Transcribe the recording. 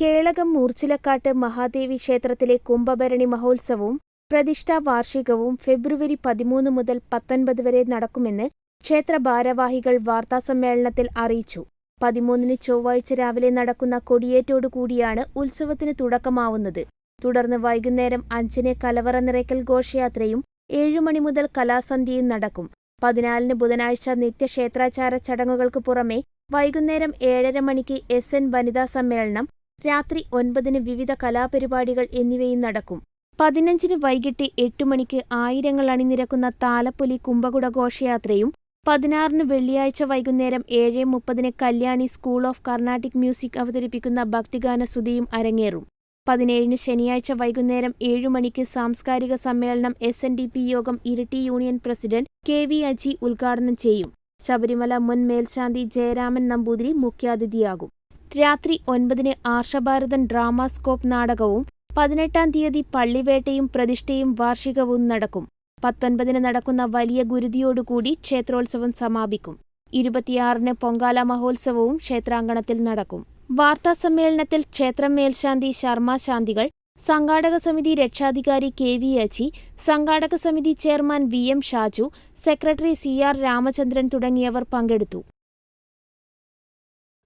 കേളകം മൂർച്ചിലക്കാട്ട് മഹാദേവി ക്ഷേത്രത്തിലെ കുംഭഭരണി മഹോത്സവവും പ്രതിഷ്ഠാ വാർഷികവും ഫെബ്രുവരി പതിമൂന്ന് മുതൽ പത്തൊൻപത് വരെ നടക്കുമെന്ന് ക്ഷേത്ര ഭാരവാഹികൾ വാർത്താസമ്മേളനത്തിൽ അറിയിച്ചു. പതിമൂന്നിന് ചൊവ്വാഴ്ച രാവിലെ നടക്കുന്ന കൊടിയേറ്റോടുകൂടിയാണ് ഉത്സവത്തിന് തുടക്കമാവുന്നത്. തുടർന്ന് വൈകുന്നേരം അഞ്ചിന് കലവറ നിറയ്ക്കൽ ഘോഷയാത്രയും ഏഴുമണി മുതൽ കലാസന്ധ്യയും നടക്കും. പതിനാലിന് ബുധനാഴ്ച നിത്യക്ഷേത്രാചാര ചടങ്ങുകൾക്ക് പുറമെ വൈകുന്നേരം ഏഴര മണിക്ക് എസ് എൻ വനിതാ സമ്മേളനം രാത്രി ഒൻപതിന് വിവിധ കലാപരിപാടികൾ എന്നിവയും നടക്കും. പതിനഞ്ചിന് വൈകിട്ട് എട്ടു മണിക്ക് ആയിരങ്ങൾ അണിനിരക്കുന്ന താലപ്പൊലി കുംഭകുട ഘോഷയാത്രയും പതിനാറിന് വെള്ളിയാഴ്ച വൈകുന്നേരം ഏഴ് മുപ്പതിന് Kalyani school of Carnatic music അവതരിപ്പിക്കുന്ന ഭക്തിഗാന സ്തുതിയും അരങ്ങേറും. പതിനേഴിന് ശനിയാഴ്ച വൈകുന്നേരം ഏഴു മണിക്ക് സാംസ്കാരിക സമ്മേളനം എസ് എൻ ഡി പി യോഗം Iritty union president K V Aji ഉദ്ഘാടനം ചെയ്യും. ശബരിമല മുൻ മേൽശാന്തി ജയരാമൻ നമ്പൂതിരി മുഖ്യാതിഥിയാകും. രാത്രി ഒൻപതിന് ആർഷഭാരതൻ ഡ്രാമാസ്കോപ്പ് നാടകവും പതിനെട്ടാം തീയതി പള്ളിവേട്ടയും പ്രതിഷ്ഠയും വാർഷികവും നടക്കും. പത്തൊൻപതിന് നടക്കുന്ന വലിയ ഗുരുതിയോടുകൂടി ക്ഷേത്രോത്സവം സമാപിക്കും. ഇരുപത്തിയാറിന് പൊങ്കാല മഹോത്സവവും ക്ഷേത്രാങ്കണത്തിൽ നടക്കും. വാർത്താസമ്മേളനത്തിൽ ക്ഷേത്രം മേൽശാന്തി ശർമ്മ ശാന്തികൾ സംഘാടക സമിതി രക്ഷാധികാരി കെ വി അച്ചി സംഘാടക സമിതി chairman V M Shaju secretary C R Ramachandran തുടങ്ങിയവർ പങ്കെടുത്തു.